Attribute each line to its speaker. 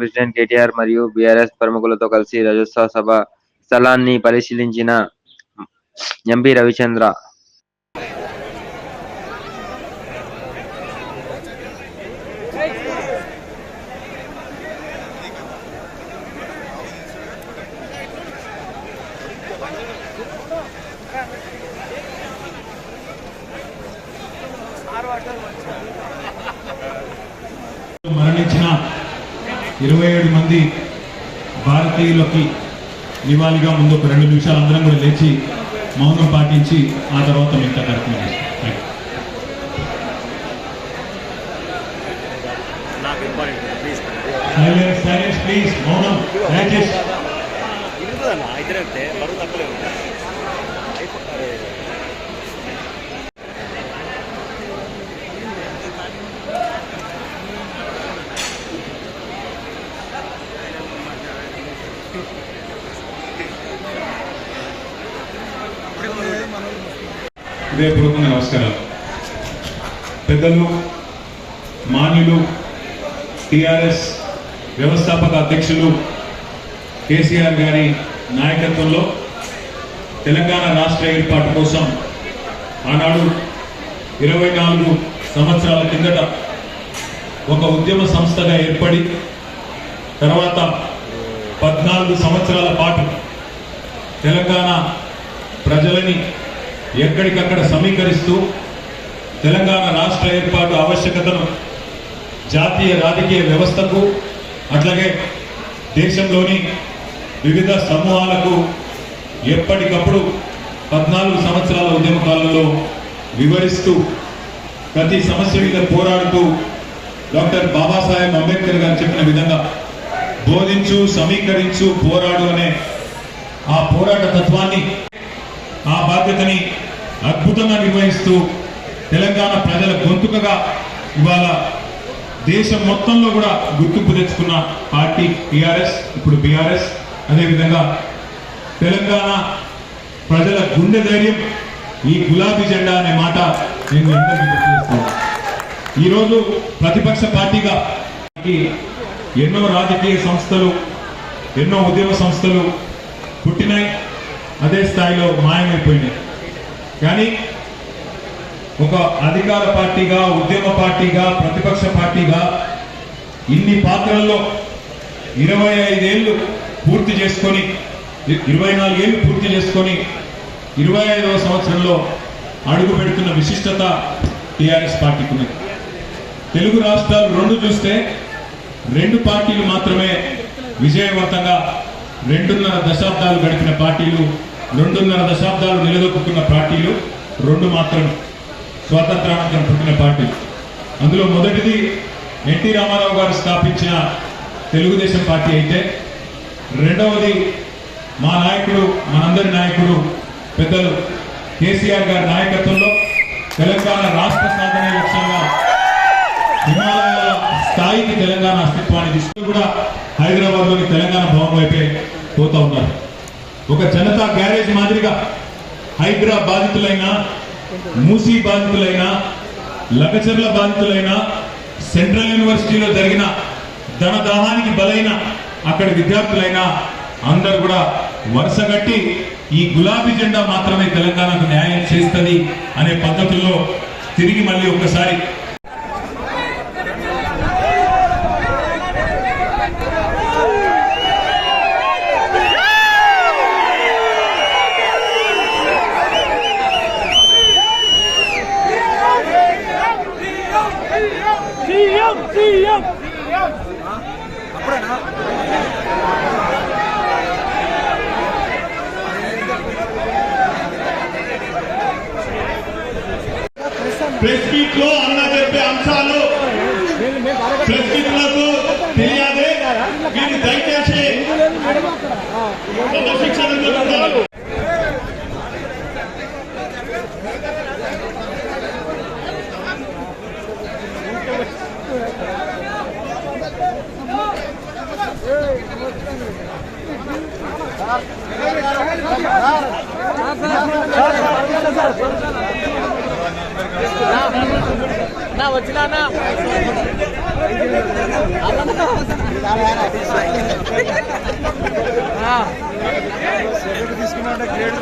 Speaker 1: President KTR మరియు BRS ప్రముఖులతో కలిసి రజోత్సవ సభ స్థలాన్ని పరిశీలించిన ఎంపీ రవిచంద్ర.
Speaker 2: మరణించిన ఇరవై ఏడు మంది భారతీయులకి నివాళిగా ముందు ఒక రెండు నిమిషాలు అందరం కూడా లేచి మౌనం పాటించి ఆ తర్వాత మిగతా కార్యక్రమం చేస్తాం. Thank you. సైలెన్స్ ప్లీజ్ మౌనం. దయచేసి. హృదయపూర్వకంగా నమస్కారాలు. పెద్దలు మాన్యులు టిఆర్ఎస్ వ్యవస్థాపక అధ్యక్షులు కేసీఆర్ గారి నాయకత్వంలో తెలంగాణ రాష్ట్ర ఏర్పాటు కోసం ఆనాడు ఇరవై నాలుగు సంవత్సరాల కిందట ఒక ఉద్యమ సంస్థగా ఏర్పడి తర్వాత పద్నాలుగు సంవత్సరాల పాటు తెలంగాణ ప్రజలని ఎక్కడికక్కడ సమీకరిస్తూ తెలంగాణ రాష్ట్ర ఏర్పాటు ఆవశ్యకతను జాతీయ రాజకీయ వ్యవస్థకు అట్లాగే దేశంలోని వివిధ సమూహాలకు ఎప్పటికప్పుడు పద్నాలుగు సంవత్సరాల ఉద్యమ కాలంలో వివరిస్తూ ప్రతి సమస్య మీద పోరాడుతూ డాక్టర్ బాబాసాహెబ్ అంబేద్కర్ గారు చెప్పిన విధంగా బోధించు సమీకరించు పోరాడు అనే ఆ పోరాట తత్వాన్ని ఆ బాధ్యతని అద్భుతంగా నిర్వహిస్తూ తెలంగాణ ప్రజల గొంతుకగా ఇవాళ దేశం మొత్తంలో కూడా గుర్తింపు తెచ్చుకున్న పార్టీ టీఆర్ఎస్ ఇప్పుడు బీఆర్ఎస్. అదేవిధంగా తెలంగాణ ప్రజల గుండె ధైర్యం ఈ గులాబీ జెండా అనే మాట నేను మీ ఈరోజు ప్రతిపక్ష పార్టీగా ఎన్నో రాజకీయ సంస్థలు ఎన్నో ఉద్యమ సంస్థలు పుట్టినాయి అదే స్థాయిలో మాయమైపోయినాయి. కానీ ఒక అధికార పార్టీగా ఉద్యమ పార్టీగా ప్రతిపక్ష పార్టీగా ఇన్ని పాత్రల్లో ఇరవై ఐదేళ్ళు పూర్తి చేసుకొని ఇరవై నాలుగేళ్ళు పూర్తి చేసుకొని ఇరవై ఐదవ సంవత్సరంలో అడుగు పెడుతున్న విశిష్టత టీఆర్ఎస్ పార్టీకి ఉన్నది తెలుగు రాష్ట్రాలు రెండు చూస్తే రెండు పార్టీలు మాత్రమే విజయవంతంగా రెండున్నర దశాబ్దాలు గడిపిన పార్టీలు రెండున్నర దశాబ్దాలు నిలదొక్కున్న పార్టీలు రెండు మాత్రమే స్వాతంత్రానంతరం పుట్టిన పార్టీలు. అందులో మొదటిది ఎన్టీ రామారావు గారు స్థాపించిన తెలుగుదేశం పార్టీ అయితే రెండవది మా నాయకుడు మనందరి నాయకుడు పెద్దలు కేసీఆర్ గారి నాయకత్వంలో తెలంగాణ రాష్ట్ర సాధన లక్ష్యంగా హిమాలయాల స్థాయికి తెలంగాణ అస్తిత్వాన్ని తీసుకుని కూడా హైదరాబాద్లోని తెలంగాణ భవన్ వైపే పోతా ఉన్నారు. ఒక జనతా గ్యారేజ్ మాదిరిగా హైదరా బాధితులైన మూసీ బాధితులైన లగచర్ల బాధితులైన సెంట్రల్ యూనివర్సిటీలో జరిగిన ధనదాహానికి బలైన అక్కడ విద్యార్థులైన అందరు కూడా వరుసగట్టి ఈ గులాబీ జెండా మాత్రమే తెలంగాణకు న్యాయం చేస్తుంది అనే పద్ధతుల్లో తిరిగి మళ్ళీ ఒక్కసారి
Speaker 3: సీఎం సీఎం.
Speaker 2: ప్రెస్ మీట్లో అన్న చెప్పే అంశాలు. ప్రెస్ మీట్లకు తెలియాలి. మీరు దయచేసి క్రమశిక్షణతో
Speaker 3: నా వచ్చినా
Speaker 4: తీసుకున్నా గ్రేడ్